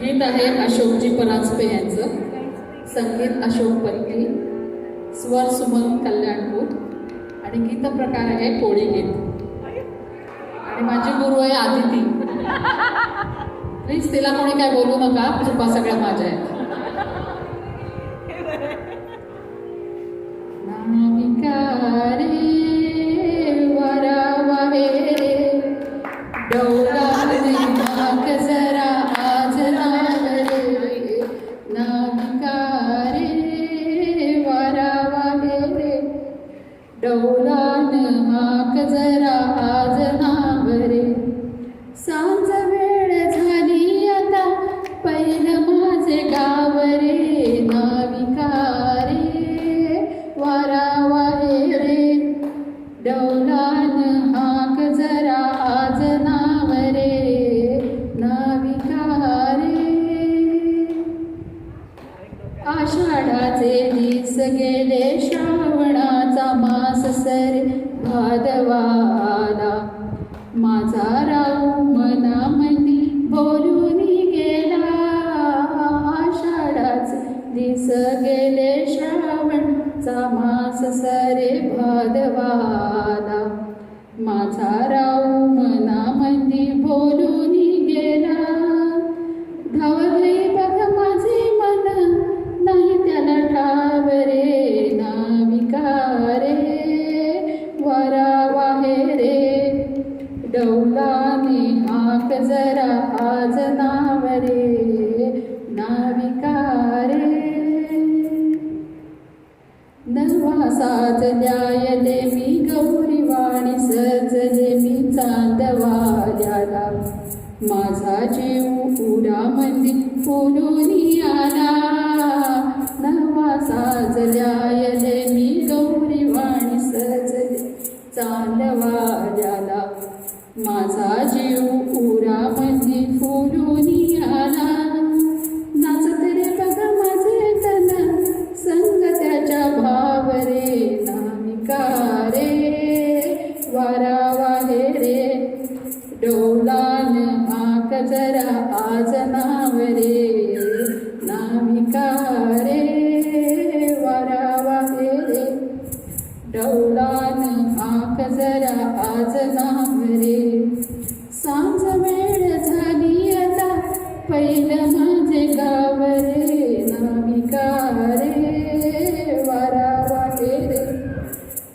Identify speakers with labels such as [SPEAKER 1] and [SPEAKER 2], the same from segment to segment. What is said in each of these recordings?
[SPEAKER 1] गीत आहे अशोकजी परांजपे यांचं संगीत अशोक परकी स्वर सुमन कल्याणपूर आणि गीत प्रकार आहे कोळी गीत. आणि माझी गुरु आहे आदिती. प्लीज तिला कोणी काय बोलू नका कृपा सगळ्या माझ्या आहेत. डौलान हाक जरा आज नावरे सांज वेळ झाली आता पैल माझे गावरे रे नाविका रे वारावा रे डौलान हाक जरा आज नावरे रे आषाढाचे दिस गेले शा ससर भादवाला. माझा राऊ मनामंदी बोलून गेला. आषाढाच दिस गेले श्रावणचा मास सरे भादवाला. माझा राऊ मनामंदी बोल चौलानी आक जरा आज नाव रे नाविका रे नवा साजल्यायले मी गौरीवाणी सजले मी चांदवाल्याला माझा जीव उडामंदी फुलून आला. नवा साजल्यायले मी गौरीवाणी सजले चांदवाल्याला माझा जीव उडामंदी फुलून आला. नाचत रे बघा माझे तन संग त्याच्या भाव रे नामिका रे वारा वाहे रे डोलान आक जरा आज नाव रे नामिका रे वारा वाहे रे डोलान आक जरा आज नाव रे. सांज वेळ झाली आता. पहिलं म्हणजे माझे गाव रे नाविका रे वारा वाहे रे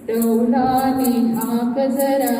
[SPEAKER 1] डौलाने हाक जरा